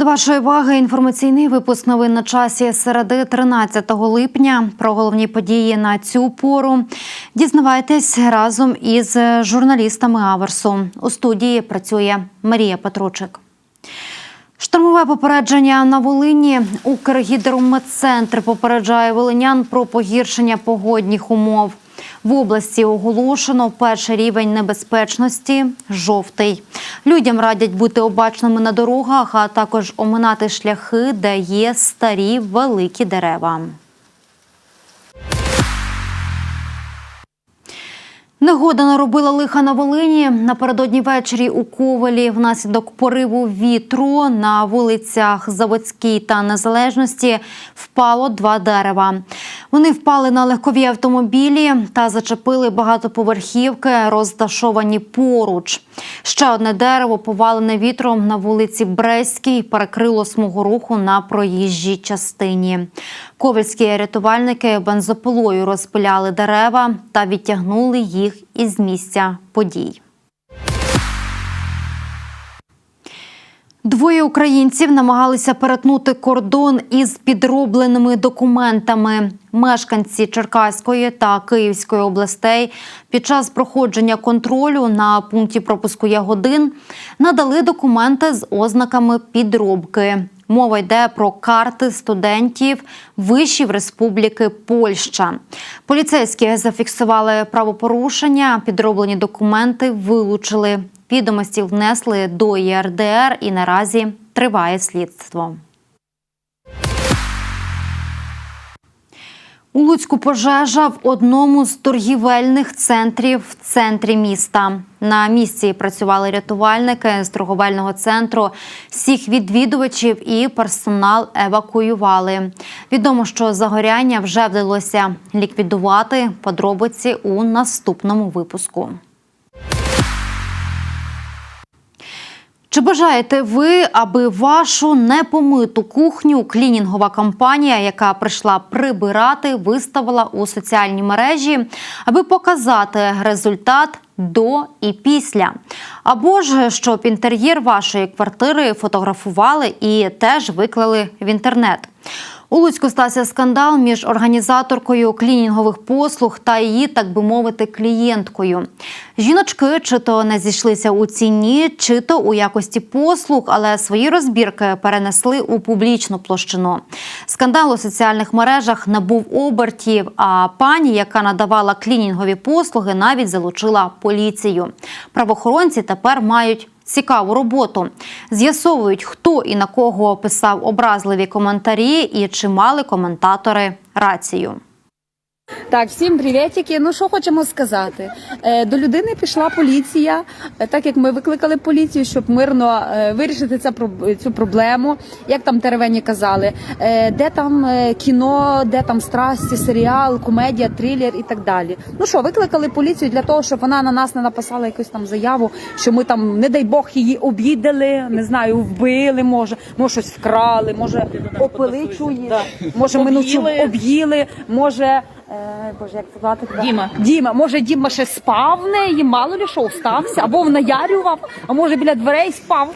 До вашої уваги інформаційний випуск новин на часі середи 13 липня. Про головні події на цю пору дізнавайтесь разом із журналістами Аверсу. У студії працює Марія Петручик. Штурмове попередження на Волині. Укргідрометцентр попереджає волинян про погіршення погодних умов. В області оголошено перший рівень небезпечності жовтий. Людям радять бути обачними на дорогах, а також оминати шляхи, де є старі великі дерева. Негода наробила лиха на Волині. Напередодні ввечері у Ковелі внаслідок пориву вітру на вулицях Заводській та Незалежності впало два дерева. Вони впали на легкові автомобілі та зачепили багатоповерхівки, розташовані поруч. Ще одне дерево, повалене вітром на вулиці Брестській, перекрило смугу руху на проїжджій частині. Ковальські рятувальники бензополою розпиляли дерева та відтягнули їх із місця подій. Двоє українців намагалися перетнути кордон із підробленими документами. Мешканці Черкаської та Київської областей під час проходження контролю на пункті пропуску Ягодин надали документи з ознаками підробки. Мова йде про карти студентів вишів Республіки Польща. Поліцейські зафіксували правопорушення, підроблені документи вилучили. Відомості внесли до ЄРДР і наразі триває слідство. У Луцьку пожежа в одному з торгівельних центрів в центрі міста. На місці працювали рятувальники з торговельного центру. Всіх відвідувачів і персонал евакуювали. Відомо, що загоряння вже вдалося ліквідувати подробиці у наступному випуску. Чи бажаєте ви, аби вашу непомиту кухню клінінгова компанія, яка прийшла прибирати, виставила у соціальні мережі, аби показати результат до і після? Або ж щоб інтер'єр вашої квартири фотографували і теж виклали в інтернет? У Луцьку стався скандал між організаторкою клінінгових послуг та її, так би мовити, клієнткою. Жіночки чи то не зійшлися у ціні, чи то у якості послуг, але свої розбірки перенесли у публічну площину. Скандал у соціальних мережах набув обертів. А пані, яка надавала клінінгові послуги, навіть залучила поліцію. Правоохоронці тепер мають цікаву роботу. З'ясовують, хто і на кого писав образливі коментарі, і чи мали коментатори рацію. Так, всім привітики. Ну що хочемо сказати? Е, До людини пішла поліція, е, так як ми викликали поліцію, щоб мирно е, вирішити цю проблему. Як там теревені казали, де там кіно, де там страсті, серіал, комедія, трилер і так далі. Ну що, викликали поліцію для того, щоб вона на нас не написала якусь там заяву, що ми там, не дай Бог, її обідали, не знаю, вбили, може, може щось вкрали, може опили чує, може Об'їли. об'їли, може. Е, Боже, як це звати? тебе? Діма. Діма. Може, Діма ще спав в неї, мало ли що встався, або наярював, а може біля дверей спав.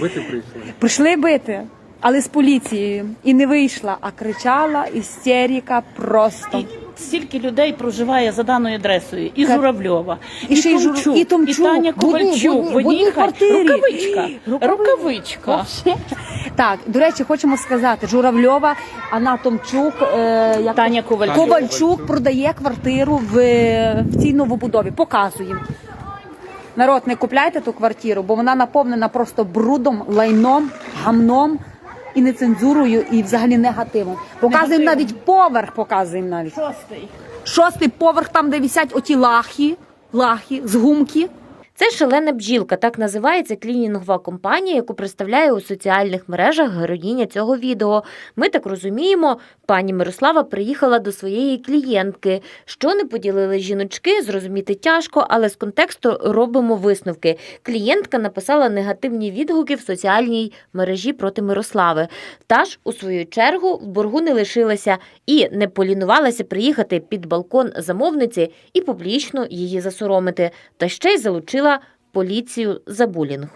Бити прийшли. Прийшли бити, але з поліцією. І не вийшла, а кричала істерика просто. Стільки людей проживає за даною адресою. І Журавльова, І ще й Жур- Томчук, і Томчук. і Таня В одній- Ковальчук. в одній- в одній хай- квартирі. Рукавичка. Рукавичка. Рукавичка. Вообще. Так, до речі, хочемо сказати, Журавльова, Анна Томчук, е, як Таня Ковальчук. Ковальчук продає квартиру в, в цій новобудові. Показуємо. Народ, не купляйте ту квартиру, бо вона наповнена просто брудом, лайном, гамном і не цензурою, і взагалі негативом. Показуємо Негативом. навіть поверх, показуємо навіть. Шостий. Шостий поверх, там, де висять оті лахи, лахи з гумки. Це шалена бджілка, так називається клінінгова компанія, яку представляє у соціальних мережах героїня цього відео. Ми так розуміємо, пані Мирослава приїхала до своєї клієнтки. Що не поділили жіночки, зрозуміти тяжко, але з контексту робимо висновки. Клієнтка написала негативні відгуки в соціальній мережі проти Мирослави. Та ж, у свою чергу, в боргу не лишилася і не полінувалася приїхати під балкон замовниці і публічно її засоромити, та ще й залучила поліцію за булінг.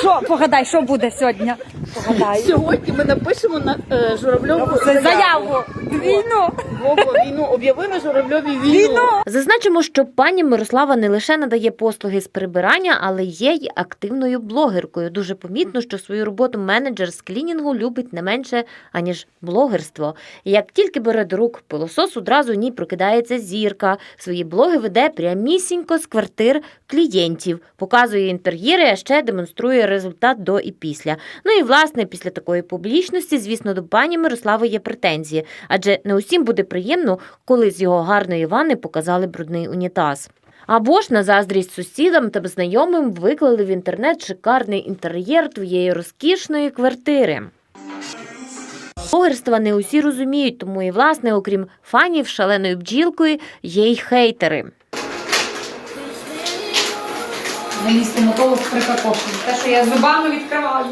Що, погадай, що буде сьогодні? Погадай. Сьогодні ми напишемо на е, Журавльову Заяву. Війну. Вову війну. Об'явили Журавльові війну. Зазначимо, що пані Мирослава не лише надає послуги з прибирання, але є й активною блогеркою. Дуже помітно, що свою роботу менеджер з клінінгу любить не менше аніж блогерство. Як тільки бере до рук пилосос, одразу в ній прокидається зірка. Свої блоги веде прямісінько з квартир клієнтів, показує інтер'єри, а ще демонструє результат до і після. Ну і власне після такої публічності, звісно, до пані Мирослави є претензії, адже не усім буде приємно, коли з його гарної ванни показали брудний унітаз. Або ж на заздрість сусідам та знайомим виклали в інтернет шикарний інтер'єр твоєї розкішної квартири. Блогерства не усі розуміють, тому і власне, окрім фанів шаленої бджілкою, є й хейтери. Мені стоматолог припакошує. Те, що я зубами відкриваю.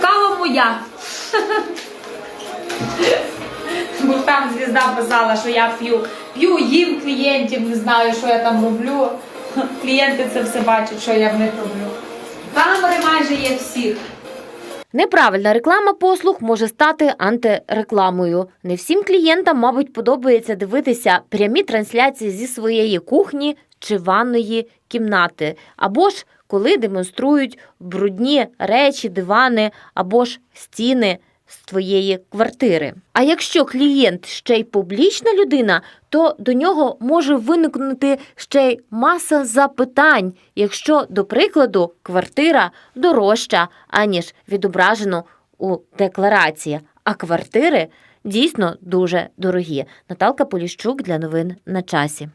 Кава моя. Бо там звізда писала, що я п'ю. П'ю, їм клієнтів, не знаю, що я там роблю. Клієнти це все бачать, що я в них роблю. Камери майже є всіх. Неправильна реклама послуг може стати антирекламою. Не всім клієнтам, мабуть, подобається дивитися прямі трансляції зі своєї кухні чи ванної кімнати, або ж коли демонструють брудні речі, дивани або ж стіни з твоєї квартири. А якщо клієнт ще й публічна людина, то до нього може виникнути ще й маса запитань, якщо, до прикладу, квартира дорожча, аніж відображено у декларації, а квартири дійсно дуже дорогі. Наталка Поліщук для новин на часі.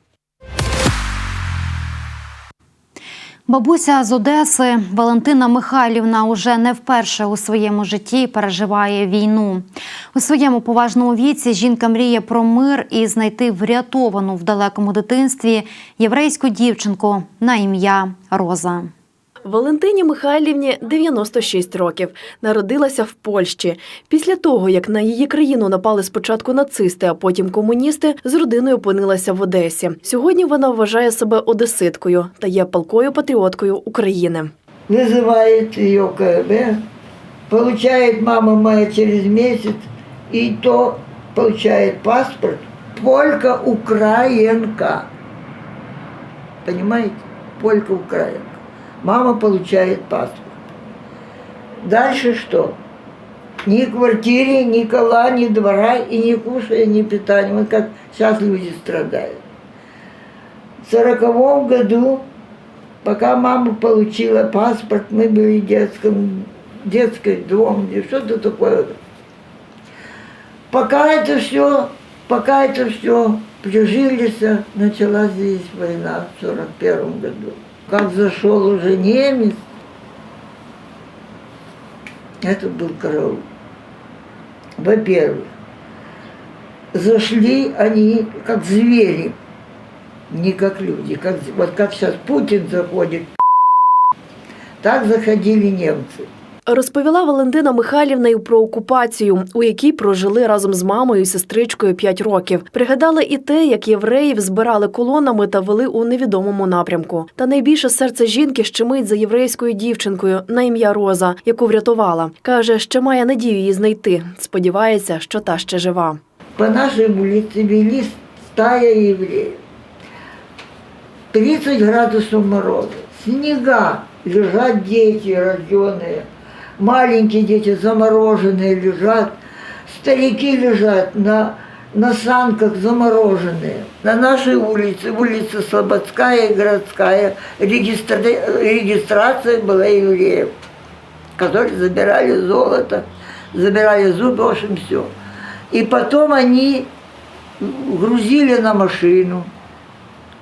Бабуся з Одеси Валентина Михайлівна уже не вперше у своєму житті переживає війну. У своєму поважному віці жінка мріє про мир і знайти врятовану в далекому дитинстві єврейську дівчинку на ім'я Роза. Валентині Михайлівні 96 років. Народилася в Польщі. Після того, як на її країну напали спочатку нацисти, а потім комуністи, з родиною опинилася в Одесі. Сьогодні вона вважає себе одеситкою та є палкою патріоткою України. вызывает ее КБ, получает мама моя через месяц, и то получает паспорт полька украинка. Понимаете? Полька украинка. Мама получает паспорт. Дальше что? Ни квартиры, ни кола, ни двора, и ни кушая, ни питания. Вот как сейчас люди страдают. В сороковом году Пока мама получила паспорт, мы были в детском, детской доме, что-то такое. Пока это все, пока это все прижились, началась здесь война в сорок первом году. Как зашел уже немец, это был караул. Во-первых, зашли они как звери, не как люди. Как, вот как сейчас Путин заходит, так заходили немцы. Розповіла Валентина Михайлівна й про окупацію, у якій прожили разом з мамою і сестричкою 5 років. Пригадали і те, як євреїв збирали колонами та вели у невідомому напрямку. Та найбільше серце жінки щемить за єврейською дівчинкою на ім'я Роза, яку врятувала. каже, ще має надію її знайти. Сподівається, що та ще жива. По нашей улице вели стая евреев. 30 градусов мороза, снега, лежат дети рожденные, маленькие дети замороженные лежат, старики лежат на, на санках замороженные. На нашей улице, улица Слободская и городская, регистра- регистрация была евреев, которые забирали золото, забирали зубы, в общем, все. И потом они грузили на машину,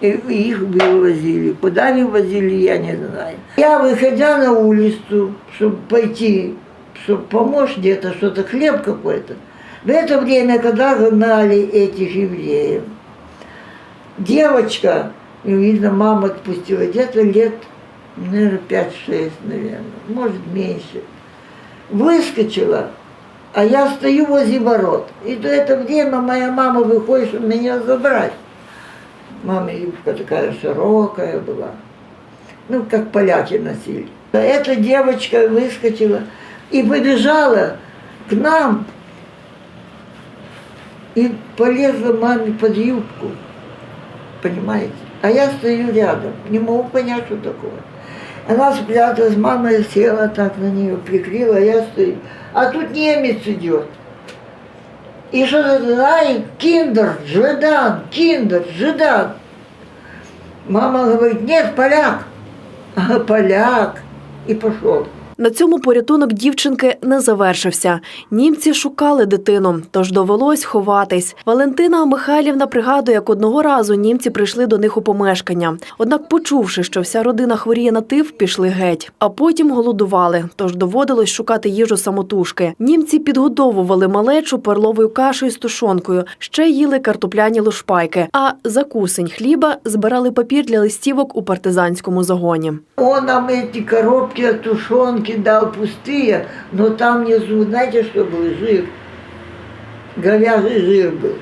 и их вывозили. Куда вывозили, я не знаю. Я, выходя на улицу, чтобы пойти, чтобы помочь где-то, что-то, хлеб какой-то, в это время, когда гнали этих евреев, девочка, и, видно, мама отпустила, где-то лет, наверное, 5-6, наверное, может, меньше, выскочила, А я стою возле ворот. И до этого время моя мама выходит, чтобы меня забрать. Мама юбка такая широкая была. Ну, как поляки носили. Эта девочка выскочила и побежала к нам и полезла маме под юбку. Понимаете? А я стою рядом, не могу понять, что такое. Она спряталась, мама села так на нее, прикрыла, а я стою. А тут немец идет. И что-то, ай, киндер, жидан, киндер, жидан. Мама говорит, нет, поляк. А поляк. И пошел. На цьому порятунок дівчинки не завершився. Німці шукали дитину, тож довелось ховатись. Валентина Михайлівна пригадує, як одного разу німці прийшли до них у помешкання. Однак, почувши, що вся родина хворіє на тиф, пішли геть. А потім голодували, тож доводилось шукати їжу самотужки. Німці підгодовували малечу перловою кашею з тушонкою, ще їли картопляні лушпайки. А за кусень хліба збирали папір для листівок у партизанському загоні. Он нам эти коробки от тушенки дал пустые, но там внизу, знаете, что был? Жир. Говяжий жир был.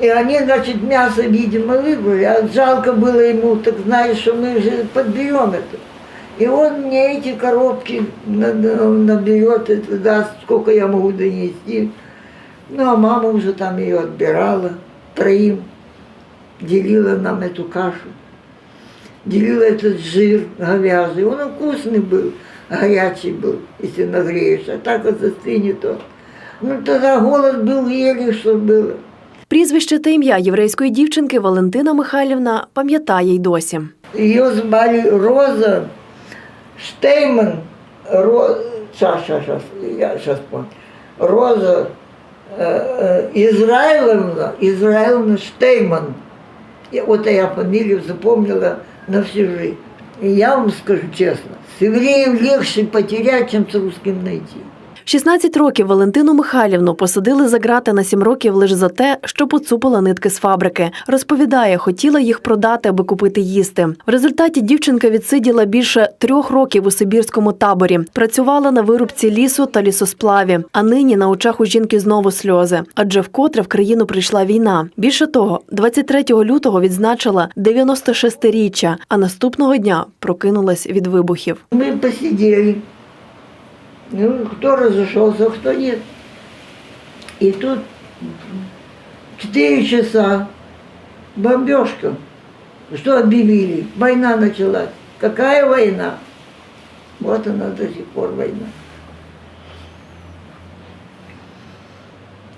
И они, значит, мясо, видимо, выбрали, а жалко было ему, так знаешь, что мы же подберем это. И он мне эти коробки на- на- наберет, это даст, сколько я могу донести. Ну, а мама уже там ее отбирала, троим делила нам эту кашу делила этот жир говяжий. Он вкусный был, горячий был, если нагреешь. А так вот застынет то. Ну, тогда голод был, ели, что было. Прізвище та ім'я єврейської дівчинки Валентина Михайлівна пам'ятає й досі. Ее звали Роза Штейман. Ро... Сейчас, сейчас, сейчас, я сейчас помню. Роза э, э, Израиловна, Израиловна Штейман. И вот я фамилию запомнила на всю жизнь. И я вам скажу честно, с евреем легче потерять, чем с русским найти. В 16 років Валентину Михайлівну посадили за грати на 7 років лише за те, що поцупила нитки з фабрики. Розповідає, хотіла їх продати, аби купити їсти. В результаті дівчинка відсиділа більше трьох років у сибірському таборі. Працювала на вирубці лісу та лісосплаві. А нині на очах у жінки знову сльози, адже вкотре в країну прийшла війна. Більше того, 23 лютого відзначила 96-річчя, а наступного дня прокинулась від вибухів. Мы посидели. Ну, кто разошелся, кто нет. И тут 4 часа бомбежка. Что объявили? Война началась. Какая война? Вот она до сих пор война.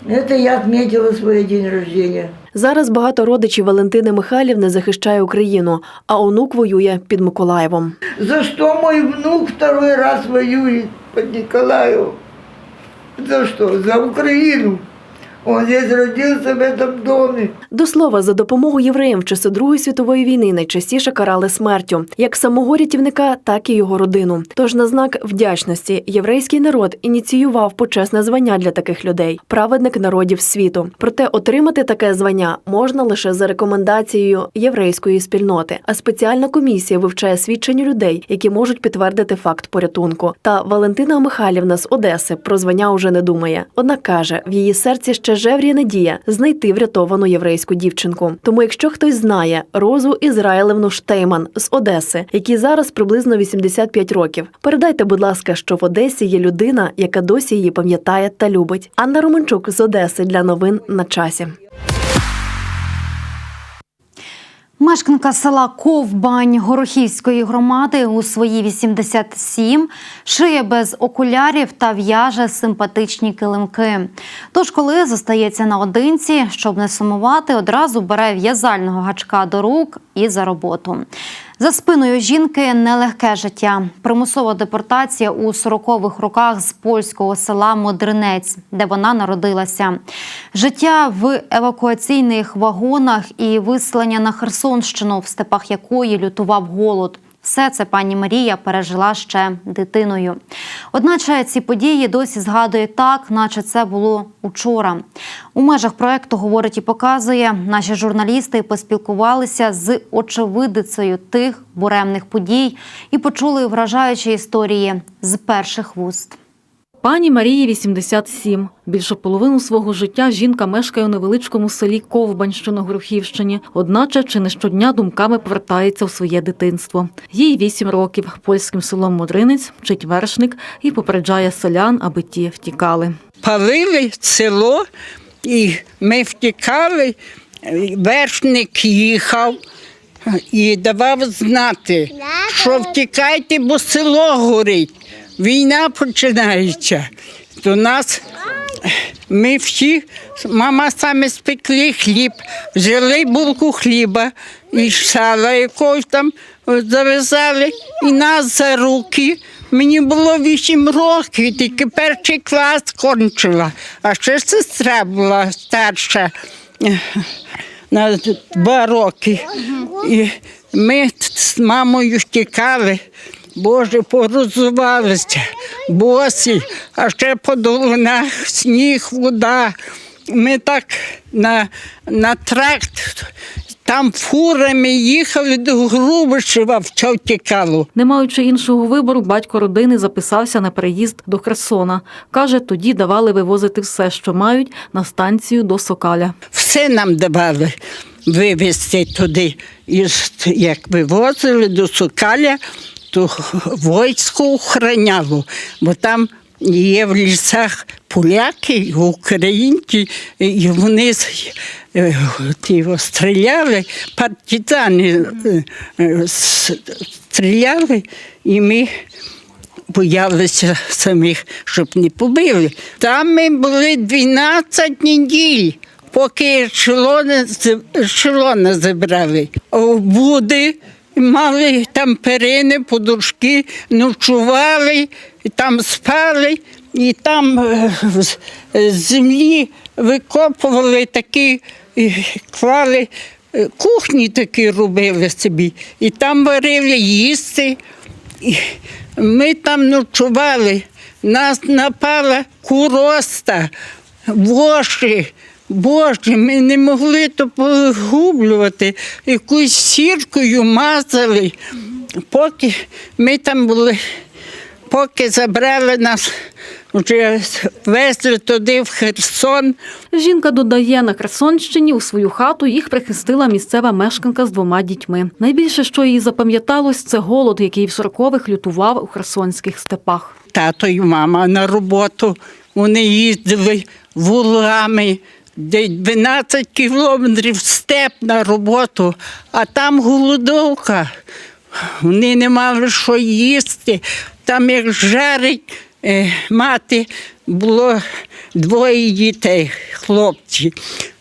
Это я отметила свой день рождения. Зараз багато родичів Валентини Михайлівни захищає Україну, а онук воює під Миколаєвом. За что мой внук второй раз воюет под Николаевым? За что? За Украину. Он здесь родился в этом доме. До слова, за допомогу євреям в часи Другої світової війни найчастіше карали смертю, як самого рятівника, так і його родину. Тож на знак вдячності єврейський народ ініціював почесне звання для таких людей праведник народів світу. Проте отримати таке звання можна лише за рекомендацією єврейської спільноти. А спеціальна комісія вивчає свідчення людей, які можуть підтвердити факт порятунку. Та Валентина Михайлівна з Одеси про звання уже не думає. Однак каже, в її серці ще жевріє надія знайти врятовану єврейську дівчинку. Тому, якщо хтось знає Розу Ізраїлевну Штейман з Одеси, якій зараз приблизно 85 років, передайте, будь ласка, що в Одесі є людина, яка досі її пам'ятає та любить. Анна Романчук з Одеси для новин на часі. Мешканка села Ковбань Горохівської громади у свої 87 шиє без окулярів та в'яже симпатичні килимки. Тож, коли зостається наодинці, щоб не сумувати, одразу бере в'язального гачка до рук і за роботу. За спиною жінки нелегке життя. Примусова депортація у 40-х роках з польського села Модринець, де вона народилася. Життя в евакуаційних вагонах і вислання на Херсонщину, в степах якої лютував голод. Все це пані Марія пережила ще дитиною. Одначе ці події досі згадує так, наче це було учора. У межах проекту говорить і показує. Наші журналісти поспілкувалися з очевидицею тих буремних подій і почули вражаючі історії з перших вуст. Пані Марії 87. Більше половину свого життя жінка мешкає у невеличкому селі Ковбань, що на Горохівщині. Одначе чи не щодня думками повертається у своє дитинство. Їй 8 років. Польським селом Модринець вчить вершник і попереджає селян, аби ті втікали. палили село, і ми втікали. Вершник їхав і давав знати, що втікайте, бо село горить. Війна починається. До нас ми всі, мама саме спекли хліб, взяли булку хліба і сала якогось там зав'язали і нас за руки. Мені було вісім років, тільки перший клас кончила, а ще сестра була старша на два роки. І ми з мамою втікали. Боже, порозувалися, босі, а ще по долинах сніг, вода. Ми так на, на тракт, там фурами їхали до Грубишева, все втікало. Не маючи іншого вибору, батько родини записався на переїзд до Херсона. Каже, тоді давали вивозити все, що мають, на станцію до Сокаля. Все нам давали вивезти туди. І як вивозили до Сокаля, то військо охраняло, бо там є в лісах поляки, українці, і вони е, його стріляли, партизани е, е, стріляли, і ми боялися самих, щоб не побили. Там ми були 12 неділь, поки ешелони, ешелони забрали. Буди мали там перини, подушки, ночували, там спали, і там е, з з землі викопували такі, клали. е, Кухні такі робили собі, і там варили їсти. Ми там ночували, нас напала куроста, воші. Боже, ми не могли то погублювати, якоюсь сіркою мазали. Поки ми там були, поки забрали нас, вже везли туди в Херсон. Жінка додає, на Херсонщині у свою хату їх прихистила місцева мешканка з двома дітьми. Найбільше, що їй запам'яталось, це голод, який в 40-х лютував у херсонських степах. тато і мама на роботу. Вони їздили вулами, 12 кілометрів степ на роботу, а там голодовка. Вони не мали що їсти. Там як жарить е, мати, було двоє дітей, хлопці.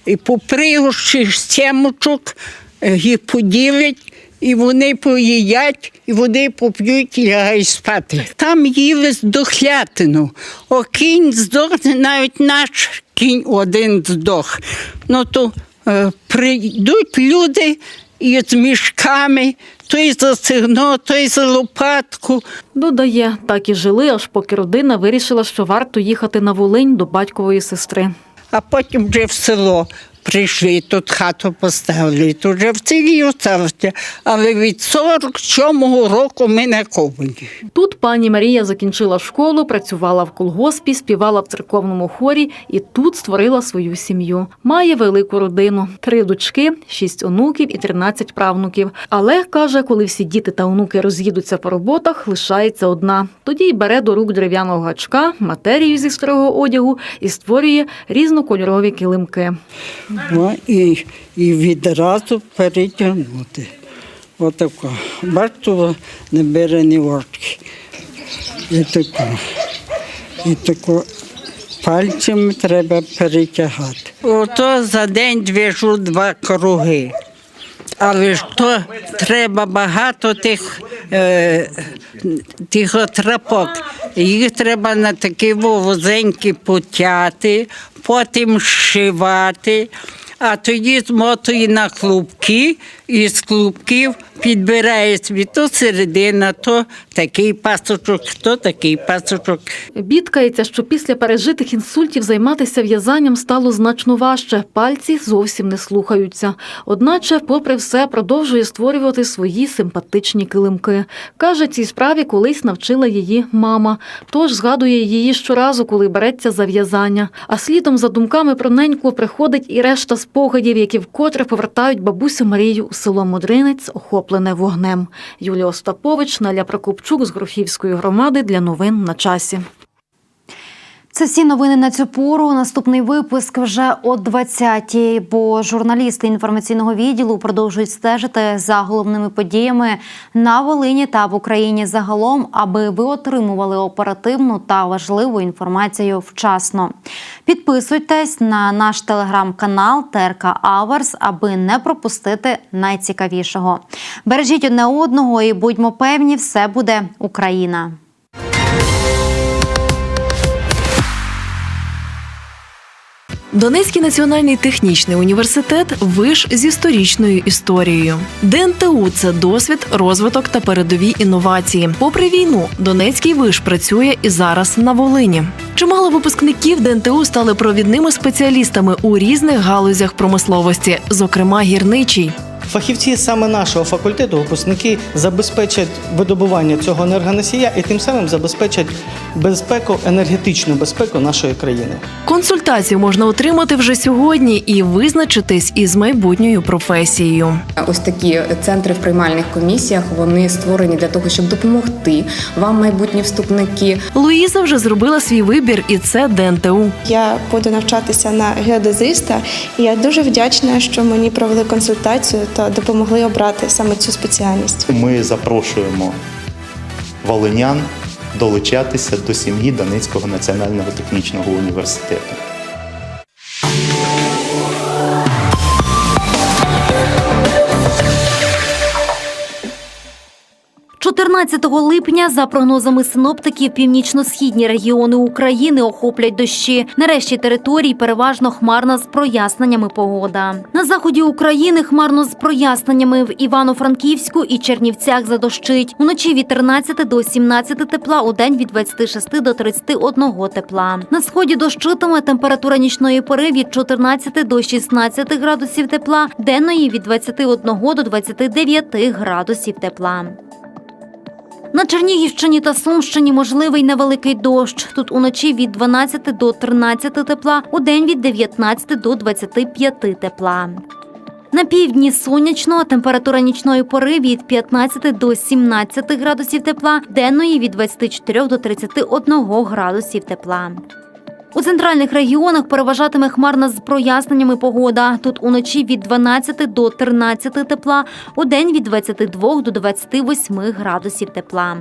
І попригощі сімочок е, їх поділять. І вони поїдять, і вони поп'ють і лягають спати. Там їли здохлятину. О, кінь здохне, навіть наш кінь один здох. Ну то е, прийдуть люди із мішками, той за сигно, той за лопатку. Додає, так і жили, аж поки родина вирішила, що варто їхати на Волинь до батькової сестри. а потім вже в село прийшли, тут хату поставили, тут вже в селі осталося. Але від 47-го року ми на Ковені. Тут пані Марія закінчила школу, працювала в колгоспі, співала в церковному хорі і тут створила свою сім'ю. Має велику родину: три дочки, шість онуків і 13 правнуків. Але каже, коли всі діти та онуки роз'їдуться по роботах, лишається одна. Тоді й бере до рук дерев'яного гачка, матерію зі старого одягу і створює різнокольорові килимки. О, і, і відразу перетягнути. Отако. Бачите, не бере ні очки. І тако. І тако пальцями треба перетягати. Ото за день двіжу два круги. Але ж то треба багато тих, е, тих трапок. Їх треба на такі вузенькі потяти, потім зшивати, а тоді змотую на клубки із клубків підбирає собі то середина, то такий пасочок, то такий пасочок. Бідкається, що після пережитих інсультів займатися в'язанням стало значно важче. Пальці зовсім не слухаються. Одначе, попри все, продовжує створювати свої симпатичні килимки. Каже, цій справі колись навчила її мама. Тож згадує її щоразу, коли береться за в'язання. А слідом за думками про неньку приходить і решта спогадів, які вкотре повертають бабусю Марію село Мудринець, охоплене вогнем. Юлія Остапович, Наля Прокопчук з Грухівської громади для новин на часі. Це всі новини на цю пору. Наступний випуск вже о 20-й, бо журналісти інформаційного відділу продовжують стежити за головними подіями на Волині та в Україні загалом, аби ви отримували оперативну та важливу інформацію вчасно. Підписуйтесь на наш телеграм-канал ТРК Аверс, аби не пропустити найцікавішого. Бережіть одне одного і будьмо певні, все буде Україна. Донецький національний технічний університет виш з історичною історією. ДНТУ – це досвід, розвиток та передові інновації. Попри війну, Донецький виш працює і зараз на Волині. Чимало випускників ДНТУ стали провідними спеціалістами у різних галузях промисловості, зокрема гірничій. Фахівці саме нашого факультету, випускники, забезпечать видобування цього енергоносія і тим самим забезпечать безпеку, енергетичну безпеку нашої країни. Консультацію можна отримати вже сьогодні і визначитись із майбутньою професією. Ось такі центри в приймальних комісіях вони створені для того, щоб допомогти вам, майбутні вступники, Луїза вже зробила свій вибір, і це ДНТУ. Я буду навчатися на геодезиста, і я дуже вдячна, що мені провели консультацію та допомогли обрати саме цю спеціальність. Ми запрошуємо волинян долучатися до сім'ї Донецького національного технічного університету. 14 липня, за прогнозами синоптиків, північно-східні регіони України охоплять дощі. Нарешті територій переважно хмарна з проясненнями погода. На заході України хмарно з проясненнями в Івано-Франківську і Чернівцях задощить. Уночі від 13 до 17 тепла, у день від 26 до 31 тепла. На сході дощитиме температура нічної пори від 14 до 16 градусів тепла, денної від 21 до 29 градусів тепла. На Чернігівщині та Сумщині можливий невеликий дощ. Тут уночі від 12 до 13 тепла, у день від 19 до 25 тепла. На півдні сонячно, температура нічної пори від 15 до 17 градусів тепла, денної від 24 до 31 градусів тепла. У центральних регіонах переважатиме хмарна з проясненнями погода. Тут уночі від 12 до 13 тепла, у день від 22 до 28 градусів тепла.